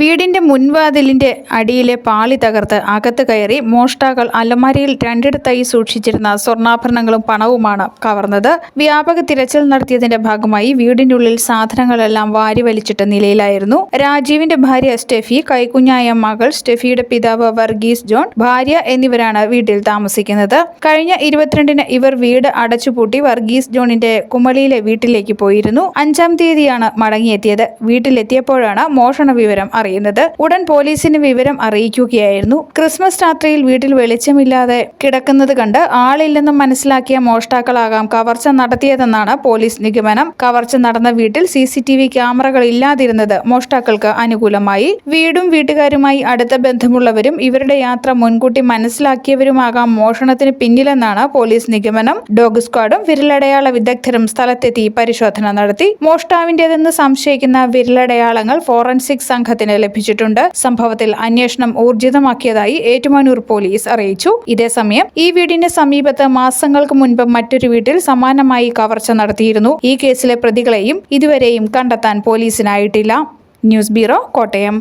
വീടിന്റെ മുൻവാതിലിന്റെ അടിയിലെ പാളി തകർത്ത് അകത്ത് കയറി മോഷ്ടാക്കൾ അലമാരിയിൽ രണ്ടിടത്തായി സൂക്ഷിച്ചിരുന്ന സ്വർണാഭരണങ്ങളും പണവുമാണ് കവർന്നത്. വ്യാപക തിരച്ചിൽ നടത്തിയതിന്റെ ഭാഗമായി വീടിന്റെ ഉള്ളിൽ സാധനങ്ങളെല്ലാം വാരി വലിച്ചിട്ട നിലയിലായിരുന്നു. രാജീവിന്റെ ഭാര്യ സ്റ്റെഫി കൈക്കുഞ്ഞായ മകൾ സ്റ്റെഫിയുടെ പിതാവ് വർഗീസ് ജോൺ ഭാര്യ എന്നിവരാണ് വീട്ടിൽ താമസിക്കുന്നത്. കഴിഞ്ഞ ഇരുപത്തിരണ്ടിന് ഇവർ വീട് അടച്ചുപൂട്ടി വർഗീസ് ജോണിന്റെ കുമളിയിലെ വീട്ടിലേക്ക് പോയിരുന്നു. അഞ്ചാം തീയതിയാണ് മടങ്ങിയെത്തിയത്. വീട്ടിലെത്തിയപ്പോഴാണ് മോഷണ വിവരം അറിയുന്നത് ഉടൻ പോലീസിന് വിവരം അറിയിക്കുകയായിരുന്നു. ക്രിസ്മസ് രാത്രിയിൽ വീട്ടിൽ വെളിച്ചമില്ലാതെ കിടക്കുന്നത് കണ്ട് ആളില്ലെന്നും മനസ്സിലാക്കിയ മോഷ്ടാക്കളാകാം കവർച്ച നടത്തിയതെന്നാണ് പോലീസ് നിഗമനം. കവർച്ച നടന്ന വീട്ടിൽ സി സി ടി വി ക്യാമറകൾ ഇല്ലാതിരുന്നത് മോഷ്ടാക്കൾക്ക് അനുകൂലമായി. വീടും വീട്ടുകാരുമായി അടുത്ത ബന്ധമുള്ളവരും ഇവരുടെ യാത്ര മുൻകൂട്ടി മനസ്സിലാക്കിയവരുമാകാം മോഷണത്തിന് പിന്നിലെന്നാണ് പോലീസ് നിഗമനം. ഡോഗ് സ്ക്വാഡും വിരലടയാള വിദഗ്ധരും സ്ഥലത്തെത്തി പരിശോധന നടത്തി. മോഷ്ടാവിന്റേതെന്ന് സംശയിക്കുന്ന വിരലടയാളങ്ങൾ ഫോറൻസിക് സംഘത്തിന് ലഭിച്ചിട്ടുണ്ട്. സംഭവത്തിൽ അന്വേഷണം ഊർജിതമാക്കിയതായി ഏറ്റുമാനൂർ പോലീസ് അറിയിച്ചു. ഇതേസമയം ഈ വീടിന്റെ സമീപത്ത് മാസങ്ങൾക്ക് മുൻപ് മറ്റൊരു വീട്ടിൽ സമാനമായി കവർച്ച നടത്തിയിരുന്നു. ഈ കേസിലെ പ്രതികളെയും ഇതുവരെയും കണ്ടെത്താൻ പോലീസിനായിട്ടില്ല. News bureau Kottayam.